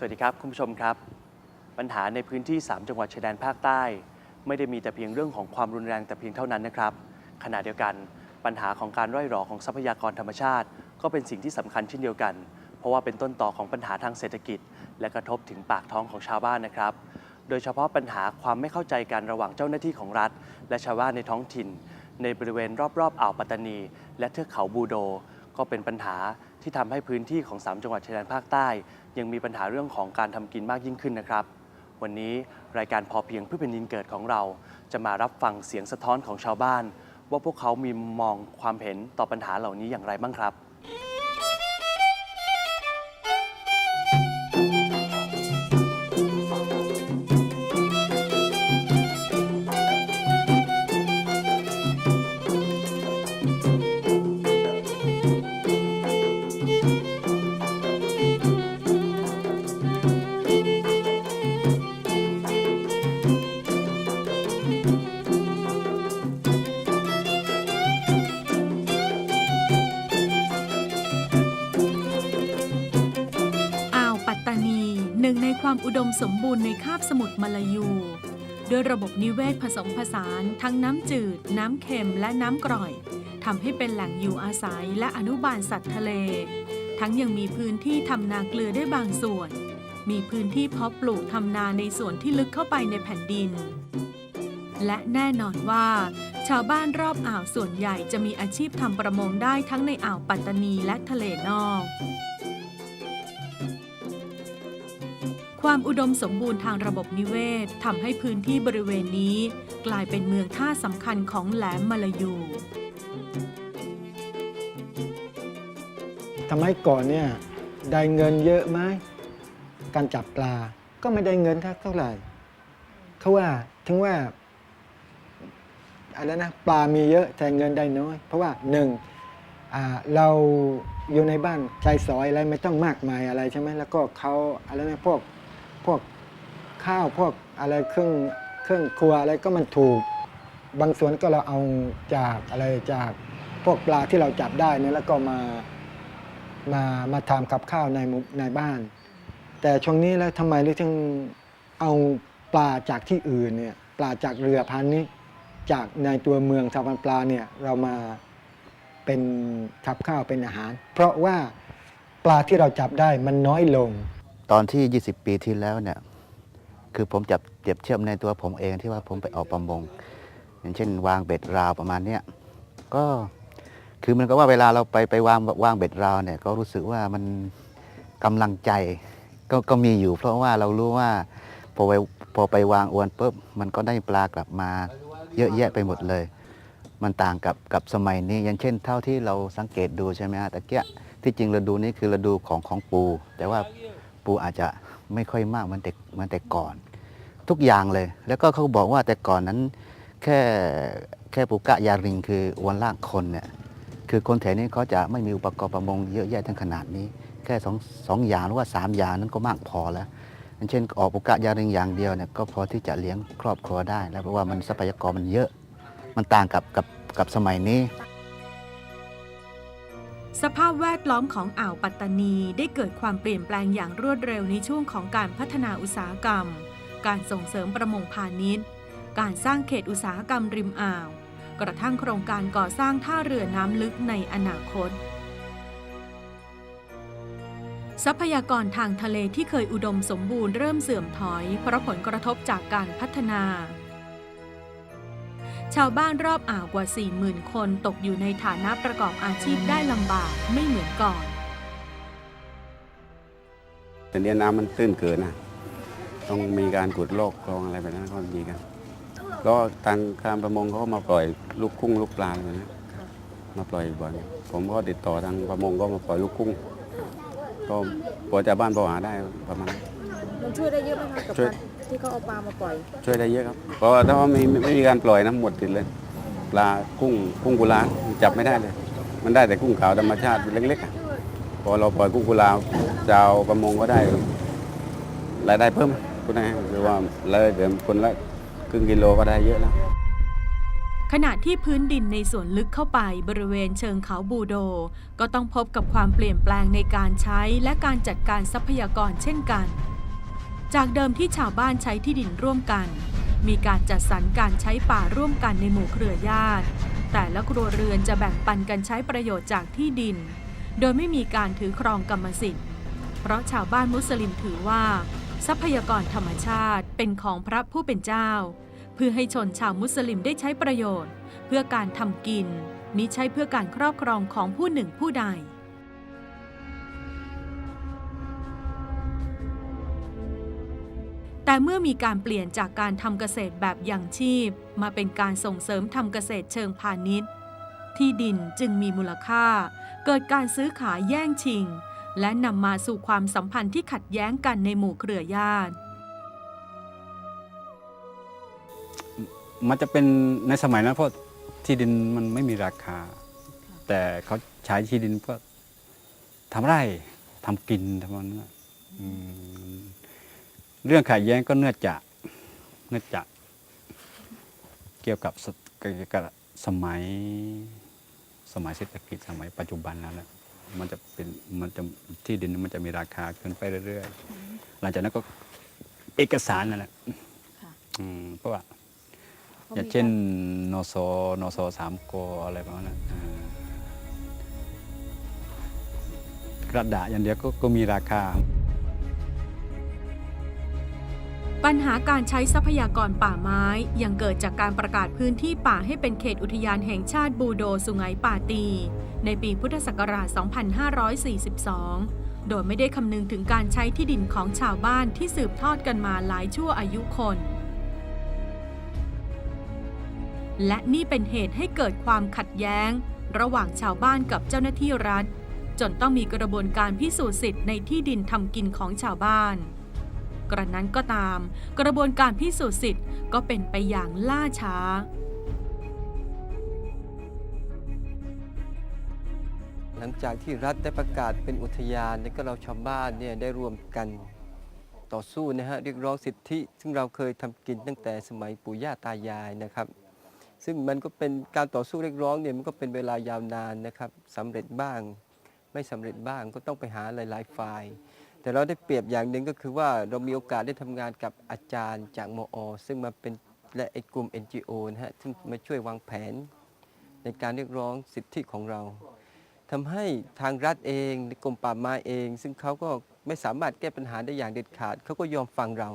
สวัสดีครับ คุณผู้ชมครับ ปัญหาในพื้นที่ 3 จังหวัดชายแดนภาคใต้ ไม่ได้มีแต่เพียงเรื่องของความรุนแรงแต่เพียงเท่านั้นนะครับ ขณะเดียวกัน ปัญหาของการร่อยหรอของทรัพยากรธรรมชาติ ก็เป็นสิ่งที่สำคัญเช่นเดียวกัน เพราะว่าเป็นต้นต่อของปัญหาทางเศรษฐกิจ และกระทบถึงปากท้องของชาวบ้านนะครับ โดยเฉพาะปัญหาความไม่เข้าใจกันระหว่างเจ้าหน้าที่ของรัฐ และชาวบ้านในท้องถิ่น ในบริเวณรอบๆอ่าวปัตตานี และเทือกเขาบูโด ก็เป็นปัญหาที่ทำให้พื้นที่ของ 3 จังหวัดชายแดนภาคใต้ ยังมีปัญหาเรื่องของการทำกินมากยิ่งขึ้นนะครับ วันนี้รายการพอเพียงเพื่อเป็นดินเกิดของเรา จะมารับฟังเสียงสะท้อนของชาวบ้าน ว่าพวกเขามีมุมมองความเห็นต่อปัญหาเหล่านี้อย่างไรบ้างครับ ดมสมบูรณ์ในคาบสมุทรมาลายูด้วยระบบนิเวศผสมผสานทั้งน้ำจืด น้ำเค็มและน้ำกร่อยทำให้เป็นแหล่งอยู่อาศัยและอนุบาลสัตว์ทะเล ทั้งยังมีพื้นที่ทำนาเกลือได้บางส่วน มีพื้นที่เพาะปลูกทำนาในส่วนที่ลึกเข้าไปในแผ่นดิน และแน่นอนว่า ชาวบ้านรอบอ่าวส่วนใหญ่จะมีอาชีพทำประมงได้ทั้งในอ่าวปัตตานีและทะเลนอก ความอุดมสมบูรณ์ทางระบบนิเวศทำให้พื้นที่บริเวณนี้ กลายเป็นเมืองท่าสำคัญของแหลมมาลายูทำไมก่อนเนี่ยได้เงินเยอะไหมการจับปลาก็ไม่ได้เงินเท่าไหร่เขาว่าถึงว่าอะไรนะปลามีเยอะแต่เงินได้น้อย เพราะว่าหนึ่งเราอยู่ในบ้านใช้สอยอะไรไม่ต้องมากมายอะไรใช่ไหมแล้วก็เขาอะไรนะพวก พวกข้าวพวกอะไรเครื่องเครื่องครัวอะไรก็มันถูก บางส่วนก็เราเอาจากอะไรจากพวกปลาที่เราจับได้เนี่ยแล้วก็มามามาทำกับข้าวในในบ้าน แต่ช่วงนี้แล้วทำไมเราถึงเอาปลาจากที่อื่นเนี่ยปลาจากเรือพันนี้ จากในตัวเมืองสาวพันปลาเนี่ยเรามาเป็นกับข้าวเป็นอาหาร เพราะว่าปลาที่เราจับได้มันน้อยลง ตอนที่ 20 ปีที่แล้วเนี่ยคือผมจับเจ็บเชื่อมในตัวผมเองที่ว่าผมไปออกประมง อย่างเช่น วางเบ็ดราวประมาณเนี้ยก็คือมันก็ว่าเวลาเราไปไปวางวางเบ็ดราวเนี่ยก็รู้สึกว่ามันกำลังใจก็ก็มีอยู่ เพราะว่าเรารู้ว่าพอไปพอไปวางอวนปุ๊บมันก็ได้ปลากลับมาเยอะแยะไปหมดเลย มันต่างกับกับสมัยนี้ อย่างเช่น เท่าที่เราสังเกตดูใช่ไหมฮะตะเกียที่จริงฤดูนี้คือฤดูของของปู แต่ว่า ปูอาจจะไม่ค่อยมากเหมือนแต่เหมือนแต่ก่อน ทุกอย่างเลย แล้วก็เขาบอกว่าแต่ก่อนนั้นแค่แค่ปูกะยาริงคืออวนลากคนเนี่ยคือคนแถวนี้เขาจะไม่มีอุปกรณ์ประมงเยอะแยะทั้งขนาดนี้ แค่สองสองอย่างหรือว่าสามอย่างนั้นก็มากพอแล้วอย่างเช่นออกปูกะยาริงอย่างเดียวเนี่ยก็พอที่จะเลี้ยงครอบครัวได้แล้วเพราะว่ามันทรัพยากรมันเยอะ มันต่างกับกับกับสมัยนี้ สภาพแวดล้อมของอ่าวปัตตานีได้เกิดความเปลี่ยนแปลงอย่างรวดเร็วในช่วงของการพัฒนาอุตสาหกรรม การส่งเสริมประมงพาณิชย์ การสร้างเขตอุตสาหกรรมริมอ่าว กระทั่งโครงการก่อสร้างท่าเรือน้ำลึกในอนาคต ทรัพยากรทางทะเลที่เคยอุดมสมบูรณ์เริ่มเสื่อมถอย เพราะผลกระทบจากการพัฒนา ชาวบ้านรอบอ่าวกว่า 40,000 คนตกอยู่ในฐานะประกอบอาชีพได้ลำบากไม่เหมือนก่อนแต่เนี้ยน้ำมันตื้นเกินนะต้องมีการขุดลอกคลองอะไรแบบนั้นก็มีกันก็ทางการประมงเขาก็มาปล่อยลูกกุ้งลูกปลาอะไรนี้มาปล่อยบ่อยผมก็ติดต่อทางประมงก็มาปล่อยลูกกุ้ง ก็พอจะบ้านพอหาได้ประมาณนั้น มันช่วยได้เยอะไหมคะกับช่วย การที่เขาเอาปลามาปล่อย ช่วยได้เยอะครับ เพราะว่าถ้าว่าไม่ไม่ไม่มีการปล่อยน้ำหมดติดเลย ปลากุ้งกุ้งกุลาจับไม่ได้เลย มันได้แต่กุ้งขาวธรรมชาติเล็กๆอะพอเราปล่อยกุ้งกุลาชาวประมงก็ได้รายได้เพิ่มคุณนายคือว่าเลยเดี๋ยวคนละครึ่งกิโลก็ได้เยอะแล้ว ขณะที่พื้นดินในส่วนลึกเข้าไปบริเวณเชิงเขาบูโด ก็ต้องพบกับความเปลี่ยนแปลงในการใช้และการจัดการทรัพยากรเช่นกัน จากเดิมที่ชาวบ้านใช้ที่ดินร่วมกัน มีการจัดสรรการใช้ป่าร่วมกันในหมู่เครือญาติ แต่ละครัวเรือนจะแบ่งปันกันใช้ประโยชน์จากที่ดิน โดยไม่มีการถือครองกรรมสิทธิ์ เพราะชาวบ้านมุสลิมถือว่า ทรัพยากรธรรมชาติเป็นของพระผู้เป็นเจ้า เพื่อให้ชนชาวมุสลิมได้ใช้ประโยชน์ เพื่อการทำกินมิใช่เพื่อการครอบครองของผู้หนึ่งผู้ใด เมื่อมีการเปลี่ยนจากการทำเกษตรแบบยังชีพ มาเป็นการส่งเสริมทำเกษตรเชิงพาณิชย์ ที่ดินจึงมีมูลค่า เกิดการซื้อขายแย่งชิง และนำมาสู่ความสัมพันธ์ที่ขัดแย้งกันในหมู่เครือญาติ มันจะเป็นในสมัยนั้นเพราะที่ดินมันไม่มีราคา แต่เขาใช้ที่ดินเพื่อทำไร่ทำกินทำมันน เรื่องขัดแย้งก็เนื่องจากเนื่องจากเกี่ยวกับสเกี่ยวกับสมัยสมัยเศรษฐกิจสมัยปัจจุบันแล้วแหละมันจะเป็นมันจะที่ดินมันจะมีราคาขึ้นไปเรื่อยๆ หลังจากนั้นก็เอกสารนั่นแหละค่ะอืมเพราะว่าอย่างเช่นนโสนโสสามโกอะไรประมาณนั้นอ่ากระดาษอย่างเดียวก็ก็มีราคา ปัญหาการใช้ทรัพยากรป่าไม้ยังเกิดจากการประกาศพื้นที่ป่าให้เป็นเขตอุทยานแห่งชาติบูโดสุไหงป่าตี ในปีพุทธศักราช 2542 โดยไม่ได้คำนึงถึงการใช้ที่ดินของชาวบ้านที่สืบทอดกันมาหลายชั่วอายุคน และนี่เป็นเหตุให้เกิดความขัดแย้ง ระหว่างชาวบ้านกับเจ้าหน้าที่รัฐ จนต้องมีกระบวนการพิสูจน์สิทธิ์ในที่ดินทำกินของชาวบ้าน กระนั้นก็ตาม กระบวนการพิสูจน์สิทธิ์ก็เป็นไปอย่างล่าช้าหลังจากที่รัฐได้ประกาศเป็นอุทยานเนี่ยก็เราชาวบ้านเนี่ยได้รวมกันต่อสู้นะฮะเรียกร้องสิทธิ ซึ่งเราเคยทำกินตั้งแต่สมัยปู่ย่าตายายนะครับ ซึ่งมันก็เป็นการต่อสู้เรียกร้องเนี่ยมันก็เป็นเวลายาวนานนะครับสำเร็จบ้าง ไม่สำเร็จบ้างก็ต้องไปหาหลาย ๆ ฝ่าย แต่เราได้เปรียบอย่างหนึ่งก็คือว่าเรามีโอกาสได้ทำงานกับอาจารย์จากมอ ซึ่งมาเป็นและไอ้กลุ่ม NGO นะฮะซึ่งมาช่วยวางแผน ในการเรียกร้องสิทธิของเราทำให้ทางรัฐเองกรมป่าไม้เอง ซึ่งเขาก็ไม่สามารถแก้ปัญหาได้อย่างเด็ดขาดเขาก็ยอมฟังเรา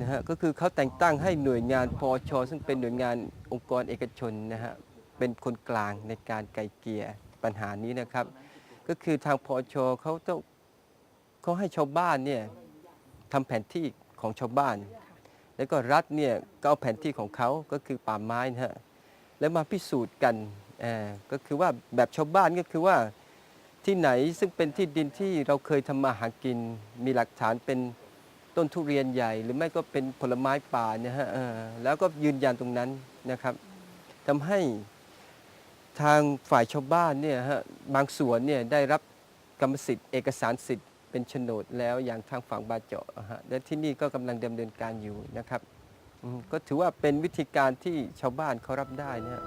นะฮะก็คือเขาแต่งตั้งให้หน่วยงานพอชซึ่งเป็นหน่วยงานองค์กรเอกชนนะฮะเป็นคนกลางในการไกลเกลี่ยปัญหานี้นะครับ ก็คือทางพอชเขาต้อง เขาให้ชาวบ้านเนี่ยทำแผนที่ของชาวบ้าน แล้วก็รัฐเนี่ยก็เอาแผนที่ของเขาก็คือป่าไม้นะฮะแล้วมาพิสูจน์กันก็คือว่าแบบชาวบ้านก็คือว่าที่ไหนซึ่งเป็นที่ดินที่เราเคยทำมาหากิน มีหลักฐานเป็นต้นทุเรียนใหญ่ หรือไม่ก็เป็นผลไม้ป่าเนี่ยฮะแล้วก็ยืนยันตรงนั้นนะครับทำให้ทางฝ่ายชาวบ้านเนี่ยฮะบางส่วนเนี่ยได้รับกรรมสิทธิ์เอกสารสิทธิ์ เป็นโฉนดแล้วอย่างทางฝั่งบาเจาะฮะและที่นี่ก็กำลังดำเนินการอยู่นะครับก็ถือว่าเป็นวิธีการที่ชาวบ้านเขารับได้นะ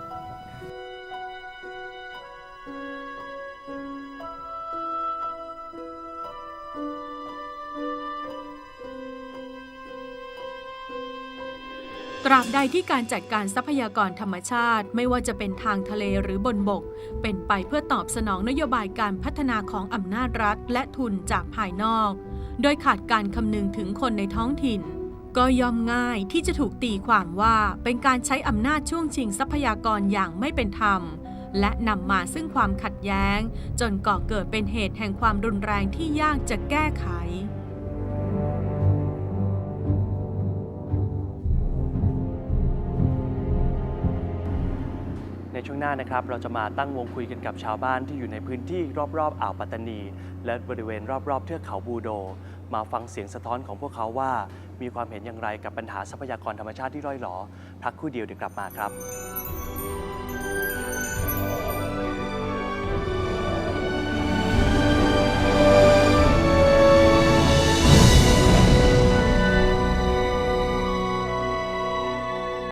ตราบใดที่การจัดการทรัพยากรธรรมชาติ ไม่ว่าจะเป็นทางทะเลหรือบนบก เป็นไปเพื่อตอบสนองนโยบายการพัฒนาของอำนาจรัฐและทุนจากภายนอก โดยขาดการคำนึงถึงคนในท้องถิ่น ก็ย่อมง่ายที่จะถูกตีความว่าเป็นการใช้อำนาจช่วงชิงทรัพยากรอย่างไม่เป็นธรรม และนำมาซึ่งความขัดแย้ง จนก่อเกิดเป็นเหตุแห่งความรุนแรงที่ยากจะแก้ไข ช่วงหน้านะครับ เราจะมาตั้งวงคุยกันกับชาวบ้านที่อยู่ในพื้นที่รอบๆอ่าวปัตตานี และบริเวณรอบๆเทือกเขาบูโด มาฟังเสียงสะท้อนของพวกเขาว่า มีความเห็นอย่างไรกับปัญหาทรัพยากรธรรมชาติที่ร่อยหรอพักครู่เดียวเดี๋ยวกลับมาครับ